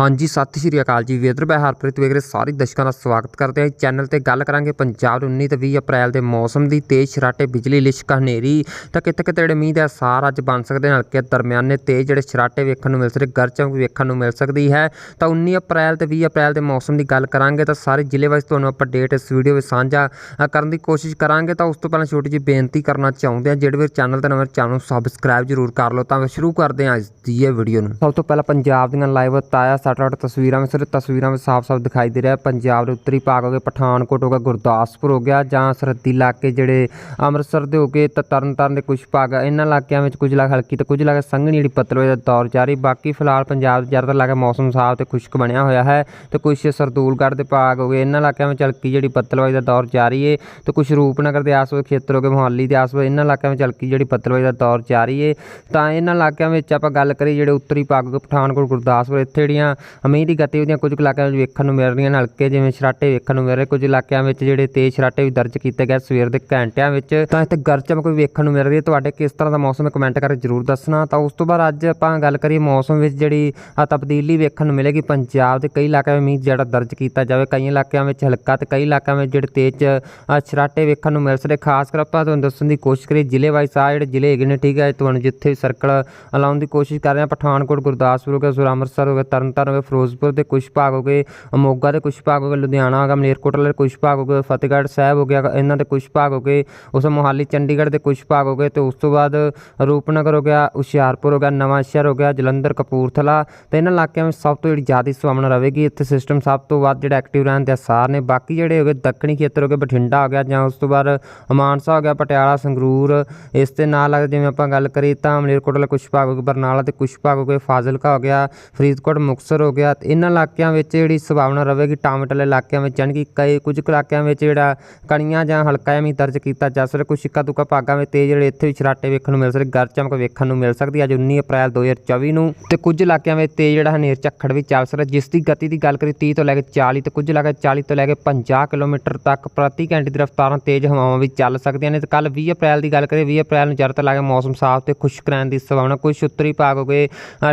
ਹਾਂਜੀ ਸਤਿ ਸ਼੍ਰੀ ਅਕਾਲ ਜੀ। ਵੇਦਰ ਬੈ ਹਰਪ੍ਰੀਤ ਵੇਗਰੇ ਸਾਰੇ ਦਰਸ਼ਕਾਂ ਦਾ ਸਵਾਗਤ ਕਰਦੇ ਹਾਂ ਇਸ ਚੈਨਲ ਤੇ ਗੱਲ ਕਰਾਂਗੇ ਪੰਜਾਬ ਦੇ 19 ਤੇ 20 ਅਪ੍ਰੈਲ ਦੇ ਮੌਸਮ ਦੀ। ਤੇਜ਼ ਸਰਾਟੇ ਬਿਜਲੀ ਲਿਸ਼ਕ, ਹਨੇਰੀ। ਤਾਂ ਕਿਤੇ ਕਿਤੇ ਜਿਹੜੇ ਮੀਂਹ ਦੇ ਅਸਾਰ ਅੱਜ ਬਣ ਸਕਦੇ ਨੇ, ਹਲਕੇ ਦਰਮਿਆਨੇ ਤੇਜ਼ ਜਿਹੜੇ ਸਰਾਟੇ ਵੇਖਣ ਨੂੰ ਮਿਲ ਸਕਦੇ, ਗਰਜ ਚਮਕ ਵੇਖਣ ਨੂੰ ਮਿਲ ਸਕਦੀ ਹੈ। ਤਾਂ 19 ਅਪ੍ਰੈਲ ਤੇ 20 ਅਪ੍ਰੈਲ ਦੇ ਮੌਸਮ ਦੀ ਗੱਲ ਕਰਾਂਗੇ, ਤਾਂ ਸਾਰੇ ਜ਼ਿਲ੍ਹੇ ਵਾਈਜ਼ ਤੁਹਾਨੂੰ ਆਪਾਂ ਡੇਟ ਇਸ ਵੀਡੀਓ ਵਿੱਚ ਸਾਂਝਾ ਕਰਨ ਦੀ ਕੋਸ਼ਿਸ਼ ਕਰਾਂਗੇ। ਤਾਂ ਉਸ ਤੋਂ ਪਹਿਲਾਂ ਛੋਟੀ ਜਿਹੀ ਬੇਨਤੀ ਕਰਨਾ ਚਾਹੁੰਦੇ ਹਾਂ, ਜਿਹੜੇ ਵੀ ਚੈਨਲ ਤੇ ਨਵੇਂ ਚੈਨਲ ਨੂੰ ਸਬਸਕ੍ਰਾਈਬ ਜ਼ਰੂਰ ਕਰ ਲਓ। ਤਾਂ ਸ਼ੁਰੂ ਕਰਦੇ ਹਾਂ ਅੱਜ ਦੀ ਇਹ ਵੀਡੀਓ ਨੂੰ। ਸਭ ਤੋਂ ਪਹਿਲਾਂ ਪੰਜਾਬ ਦੀਆਂ ਲਾਈਵ ਤਾਜ਼ਾ ਸੈਟਲਾਈਟ ਤਸਵੀਰਾਂ ਵਿੱਚ ਸਿਰ ਤਸਵੀਰਾਂ ਵਿੱਚ ਸਾਫ਼-ਸਾਫ਼ ਦਿਖਾਈ ਦੇ ਰਿਹਾ ਹੈ। ਪੰਜਾਬ ਦੇ ਉੱਤਰੀ ਭਾਗ ਹੋ ਗਏ, ਪਠਾਨਕੋਟ ਹੋ ਗਿਆ, ਗੁਰਦਾਸਪੁਰ ਹੋ ਗਿਆ ਜਾਂ ਸਰਹੱਦੀ ਇਲਾਕੇ ਜਿਹੜੇ ਅੰਮ੍ਰਿਤਸਰ ਦੇ ਹੋ ਗਏ ਤਾਂ ਤਰਨਤਾਰਨ ਦੇ ਕੁਝ ਭਾਗ ਆ। ਇਹਨਾਂ ਇਲਾਕਿਆਂ ਵਿੱਚ ਕੁਝ ਇਲਾਕੇ ਹਲਕੀ ਤੇ ਕੁਝ ਇਲਾਕੇ ਸੰਘਣੀ ਜਿਹੜੀ ਪਤਲਵੇ ਦਾ ਦੌਰ ਜਾਰੀ। ਬਾਕੀ ਫਿਲਹਾਲ ਪੰਜਾਬ ਦੇ ਜ਼ਿਆਦਾਤਰ ਇਲਾਕੇ ਮੌਸਮ ਸਾਫ਼ ਤੇ ਖੁਸ਼ਕ ਬਣਿਆ ਹੋਇਆ ਹੈ ਤੇ ਕੁਝ ਸਰਦੂਲਗੜ੍ਹ ਦੇ ਭਾਗ ਹੋ ਗਏ। ਇਹਨਾਂ ਇਲਾਕਿਆਂ ਵਿੱਚ ਹਲਕੀ ਜਿਹੜੀ ਪਤਲਵਾਈ ਦਾ ਦੌਰ ਜਾਰੀ ਹੈ ਤੇ ਕੁਝ ਰੂਪਨਗਰ ਦੇ ਆਸ-ਪਾਸ ਖੇਤਰ ਹੋ ਗਏ, ਮੁਹੱਲੀ ਦੇ ਆਸ-ਪਾਸ ਇਹਨਾਂ ਇਲਾਕਿਆਂ ਵਿੱਚ ਹਲਕੀ ਜਿਹੜੀ ਪਤਲਵਾਈ ਦਾ ਦੌਰ ਜਾਰੀ ਹੈ ਤਾਂ ਇਹਨਾਂ ਇਲਾਕਿਆਂ ਵਿੱਚ ਆਪਾਂ ਗੱਲ ਕਰੀਏ ਜਿਹੜੇ ਉੱਤਰੀ ਭਾਗ ਹੋ ਗਏ, ਪਠਾਨਕੋਟ, ਗੁਰਦਾਸਪੁਰ, ਇੱਥੇ ਜਿਹੜੀਆਂ ਮੀਂਹ ਦੀ ਗਤੀਵਿਧੀਆਂ ਕੁਝ ਕੁ ਇਲਾਕਿਆਂ ਵਿੱਚ ਵੇਖਣ ਨੂੰ ਮਿਲ ਰਹੀਆਂ ਨੇ। ਹਲਕੇ ਜਿਵੇਂ ਸਰਾਟੇ ਵੇਖਣ ਨੂੰ ਮਿਲ ਰਹੇ ਕੁਝ ਇਲਾਕਿਆਂ ਵਿੱਚ ਜਿਹੜੇ ਤੇਜ਼ ਸਰਾਟੇ ਵੀ ਦਰਜ ਕੀਤੇ ਗਏ ਸਵੇਰ ਦੇ ਘੰਟਿਆਂ ਵਿੱਚ। ਤਾਂ ਇੱਥੇ ਗਰਜ ਚਮਕ ਵੀ ਵੇਖਣ ਨੂੰ ਮਿਲ ਰਹੀ ਹੈ। ਤੁਹਾਡੇ ਕਿਸ ਤਰ੍ਹਾਂ ਦਾ ਮੌਸਮ ਹੈ ਕਮੈਂਟ ਕਰਕੇ ਜਰੂਰ ਦੱਸਣਾ। ਤਾਂ ਉਸ ਤੋਂ ਬਾਅਦ ਅੱਜ ਆਪਾਂ ਗੱਲ ਕਰੀਏ ਮੌਸਮ ਵਿੱਚ ਜਿਹੜੀ ਤਬਦੀਲੀ ਵੇਖਣ ਨੂੰ ਮਿਲੇਗੀ। ਪੰਜਾਬ ਦੇ ਕਈ ਇਲਾਕਿਆਂ ਵਿੱਚ ਮੀਂਹ ਜਿਹੜਾ ਦਰਜ ਕੀਤਾ ਜਾਵੇ ਕਈ ਇਲਾਕਿਆਂ ਵਿੱਚ ਹਲਕਾ ਤੇ ਕਈ ਇਲਾਕਿਆਂ ਵਿੱਚ ਜਿਹੜੇ ਤੇਜ਼ ਅ, ਛਰਾਟੇ ਵੇਖਣ ਨੂੰ ਮਿਲ ਸਕਦੇ। ਖਾਸ ਕਰ ਆਪਾਂ ਤੁਹਾਨੂੰ ਦੱਸਣ ਦੀ ਕੋਸ਼ਿਸ਼ ਕਰੀਏ ਜ਼ਿਲ੍ਹੇ ਵਾਈਜ਼ ਆ ਜਿਹੜੇ ਜ਼ਿਲ੍ਹੇ ਹੈਗੇ ਨੇ ਠੀਕ ਹੈ ਤੁਹਾਨੂੰ ਜਿੱਥੇ ਸਰਕਲ ਲਾਉਣ ਦੀ ਕੋਸ਼ਿਸ਼ ਕਰ ਰਹੇ ਹਾਂ। ਪਠਾਨਕੋਟ ਗੁਰਦਾਸਪੁਰ ਹੋ ਗਿਆ ਸੁਰ ਅੰਮ੍ਰਿਤਸਰ ਹੋ ਗਿਆ ਤਰਨਤਾਰਨ ਹੋ ਗਿਆ ਫਿਰੋਜ਼ਪੁਰ ਦੇ ਕੁਝ ਭਾਗ ਹੋ ਗਏ, ਮੋਗਾ ਦੇ ਕੁਝ ਭਾਗ ਹੋ ਗਏ, ਲੁਧਿਆਣਾ ਹੋ ਗਿਆ, ਮਲੇਰਕੋਟਲਾ ਦੇ ਕੁਝ ਭਾਗ ਹੋ ਗਏ, ਫਤਿਹਗੜ੍ਹ ਸਾਹਿਬ ਹੋ ਗਿਆ, ਇਹਨਾਂ ਦੇ ਕੁਝ ਭਾਗ ਹੋ ਗਏ, ਉਸ ਮੋਹਾਲੀ ਚੰਡੀਗੜ੍ਹ ਦੇ ਕੁਝ ਭਾਗ ਹੋ ਗਏ ਤੇ ਉਸ ਤੋਂ ਬਾਅਦ ਰੂਪਨਗਰ ਹੋ ਗਿਆ, ਹੁਸ਼ਿਆਰਪੁਰ ਹੋ ਗਿਆ ਨਵਾਂ ਸ਼ਹਿਰ ਹੋ ਗਿਆ, ਜਲੰਧਰ, ਕਪੂਰਥਲਾ ਤੇ ਇਹਨਾਂ ਇਲਾਕਿਆਂ ਵਿੱਚ ਸਭ ਤੋਂ ਜਿਹੜੀ ਜ਼ਿਆਦਾ ਸੰਭਾਵਨਾ ਰਹੇਗੀ, ਇੱਥੇ ਸਿਸਟਮ ਸਭ ਤੋਂ ਵੱਧ ਜਿਹੜਾ ਐਕਟਿਵ ਰਹਿਣ ਦੇ ਆਸਾਰ ਨੇ, ਬਾਕੀ ਜਿਹੜੇ ਹੋ ਗਏ ਦੱਖਣੀ ਖੇਤਰ ਹੋ ਗਏ, ਬਠਿੰਡਾ ਹੋ ਗਿਆ ਜਾਂ ਉਸ ਤੋਂ ਬਾਅਦ ਮਾਨਸਾ ਹੋ ਗਿਆ, ਪਟਿਆਲਾ, ਸੰਗਰੂਰ, ਇਸ ਦੇ ਨਾਲ ਲੱਗਦੇ ਜਿਵੇਂ ਆਪਾਂ ਗੱਲ ਕਰੀ ਤਾਂ ਮਲੇਰਕੋਟਲਾ ਕੁਝ ਭਾਗ ਹੋ ਗਏ, ਬਰਨਾਲਾ ਤੇ ਕੁਝ ਭਾਗ ਹੋ ਗਏ, ਫਾਜ਼ਿਲਕਾ ਹੋ ਗਿਆ, ਫਰੀਦਕੋਟ ਮੁਕਤਸਰ ਹੋ ਗਿਆ। ਤੇ ਇਹਨਾਂ ਇਲਾਕਿਆਂ ਵਿੱਚ ਜਿਹੜੀ ਸੰਭਾਵਨਾ ਰਹੇਗੀ ਟਾਮਟਲੇ ਇਲਾਕਿਆਂ ਵਿੱਚ ਯਾਨੀ ਕਿ ਕਈ ਕੁਝ ਕੁ ਇਲਾਕਿਆਂ ਵਿੱਚ ਜਿਹੜਾ ਕਣੀਆਂ ਜਾਂ ਹਲਕਾ ਐਵੇਂ ਦਰਜ ਕੀਤਾ ਜਾ ਸਕਦਾ। ਕੁਝ ਇੱਕਾ ਦੁੱਕਾ ਭਾਗਾਂ ਵਿੱਚ ਤੇਜ਼ ਜਿਹੜੇ ਇੱਥੇ ਵੀ ਛਰਾਟੇ ਵੇਖਣ ਨੂੰ ਮਿਲ ਸਕਦੇ, ਗਰਜ ਚਮਕ ਵੇਖਣ ਨੂੰ ਮਿਲ ਸਕਦੀ। ਹੈ ਅੱਜ 19 ਅਪ੍ਰੈਲ 2024 ਨੂੰ ਤੇ ਕੁਝ ਇਲਾਕਿਆਂ ਵਿੱਚ ਤੇਜ਼ ਜਿਹੜਾ ਹਨੇਰ ਝੱਖੜ ਵੀ ਚੱਲ ਸਕਦਾ, ਜਿਸ ਦੀ ਗਤੀ ਦੀ ਗੱਲ ਕਰੀ 30 ਤੋਂ ਲੈ ਕੇ 40 ਤੇ ਕੁਝ ਇਲਾਕੇ 40 ਤੋਂ ਲੈ ਕੇ 50 ਕਿਲੋਮੀਟਰ ਤੱਕ ਪ੍ਰਤੀ ਘੰਟੇ ਦੀ ਰਫ਼ਤਾਰਾਂ ਤੇਜ਼ ਹਵਾਵਾਂ ਵੀ ਚੱਲ ਸਕਦੀਆਂ ਨੇ। ਤੇ ਕੱਲ 20 ਅਪ੍ਰੈਲ ਦੀ ਗੱਲ ਕਰੀਏ 20 ਅਪ੍ਰੈਲ ਨੂੰ ਜ਼ਿਆਦਾਤਰ ਲਾ ਕੇ ਮੌਸਮ ਸਾਫ਼ ਤੇ ਖੁਸ਼ਕ ਰਹਿਣ ਦੀ ਸੰਭਾਵਨਾ। ਕੁਝ ਉੱਤਰੀ ਭਾਗ ਹੋ ਗਏ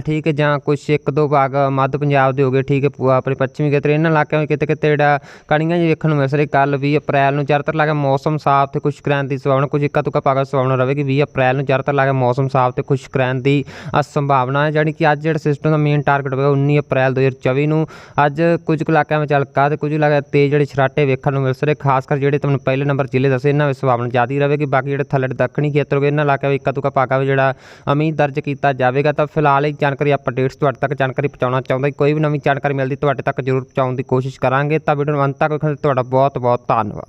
ਠੀਕ ਹੈ, ਜਾਂ ਕੁਝ ਇੱਕ ਦੋ ਭਾਗ ਮੱਧ ਪੰਜਾਬ ਦੇ ਹੋ ਗਏ ਠੀਕ ਹੈ ਪੂ- ਆਪਣੇ ਪੱਛਮੀ ਖੇਤਰ ਇਹਨਾਂ ਇਲਾਕਿਆਂ ਵਿੱਚ ਕਿਤੇ ਕਿਤੇ ਜਿਹੜਾ ਕਣੀਆਂ ਜਿਹੀ ਵੇਖਣ ਨੂੰ ਮਿਲ ਸਕਦੀ ਕੱਲ 20 ਅਪ੍ਰੈਲ ਨੂੰ ਜ਼ਿਆਦਾਤਰ ਲਾ ਕੇ ਮੌਸਮ ਸਾਫ਼ ਤੇ ਖੁਸ਼ਕ ਰਹਿਣ ਦੀ ਸੰਭਾਵਨਾ ਕੁਝ ਇੱਕਾ ਤੁੱਕਾ ਭਾਗਾਂ ਦੀ ਸੰਭਾਵਨਾ ਰਹੇਗੀ 20 ਅਪ੍ਰੈਲ ਨੂੰ ਜ਼ਿਆਦਾਤਰ ਲਾ ਕੇ ਮੌਸਮ ਸਾਫ਼ ਤੇ ਖੁਸ਼ਕ ਰਹਿਣ ਦੀ ਅ, ਸੰਭਾਵਨਾ ਹੈ ਜਾਣੀ ਕਿ ਅੱਜ ਜਿਹੜਾ ਸਿਸਟਮ ਦਾ ਮੇਨ ਟਾਰਗੇਟ ਹੋਵੇਗਾ 19 ਅਪ੍ਰੈਲ 2024 ਨੂੰ ਅੱਜ ਕੁਝ ਕੁ ਇਲਾਕਿਆਂ ਵਿੱਚ ਹਲਕਾ ਤੇ ਕੁਝ ਇਲਾਕੇ ਤੇਜ਼ ਜਿਹੜੇ ਛਰਾਟੇ ਵੇਖਣ ਨੂੰ ਮਿਲ ਸਕਦੇ ਖਾਸ ਕਰ ਜਿਹੜੇ ਤੁਹਾਨੂੰ ਪਹਿਲੇ ਨੰਬਰ ਜ਼ਿਲ੍ਹੇ ਦੱਸੇ ਇਹਨਾਂ ਵਿੱਚ ਸੰਭਾਵਨਾ ਜ਼ਿਆਦਾ ਰਹੇਗੀ ਬਾਕੀ ਜਿਹੜੇ ਥੱਲੇ ਦੱਖਣੀ ਖੇਤਰ ਹੋ ਗਏ ਇਹਨਾਂ ਇਲਾਕਿਆਂ ਵਿੱਚ ਇੱਕਾ ਤੁੱਕਾ ਭਾਗਾਂ ਵਿੱਚ ਜਿਹੜਾ ਅਮੀਰ ਦਰਜ ਕੀਤਾ ਜਾਵੇਗਾ ਤਾਂ ਫਿਲਹਾਲ ਇਹ ਜਾਣਕਾਰੀ ਅਪਡੇਟਸ ਤੁਹਾਡੇ ਤੱਕ ਜਾਣਕਾਰੀ ਪਹੁੰਚਾਉਣਾ ਚਾਹੁੰਦਾ ਕੋਈ ਵੀ ਨਵੀਂ ਜਾਣਕਾਰੀ ਮਿਲਦੀ, ਤੁਹਾਡੇ ਤੱਕ ਜ਼ਰੂਰ ਪਹੁੰਚਾਉਣ ਦੀ ਕੋਸ਼ਿਸ਼ ਕਰਾਂਗੇ। ਤਾਂ ਵੀਡੀਓ ਨੂੰ ਅੰਤ ਤੱਕ ਵੇਖਣ ਲਈ ਤੁਹਾਡਾ ਬਹੁਤ ਬਹੁਤ ਧੰਨਵਾਦ।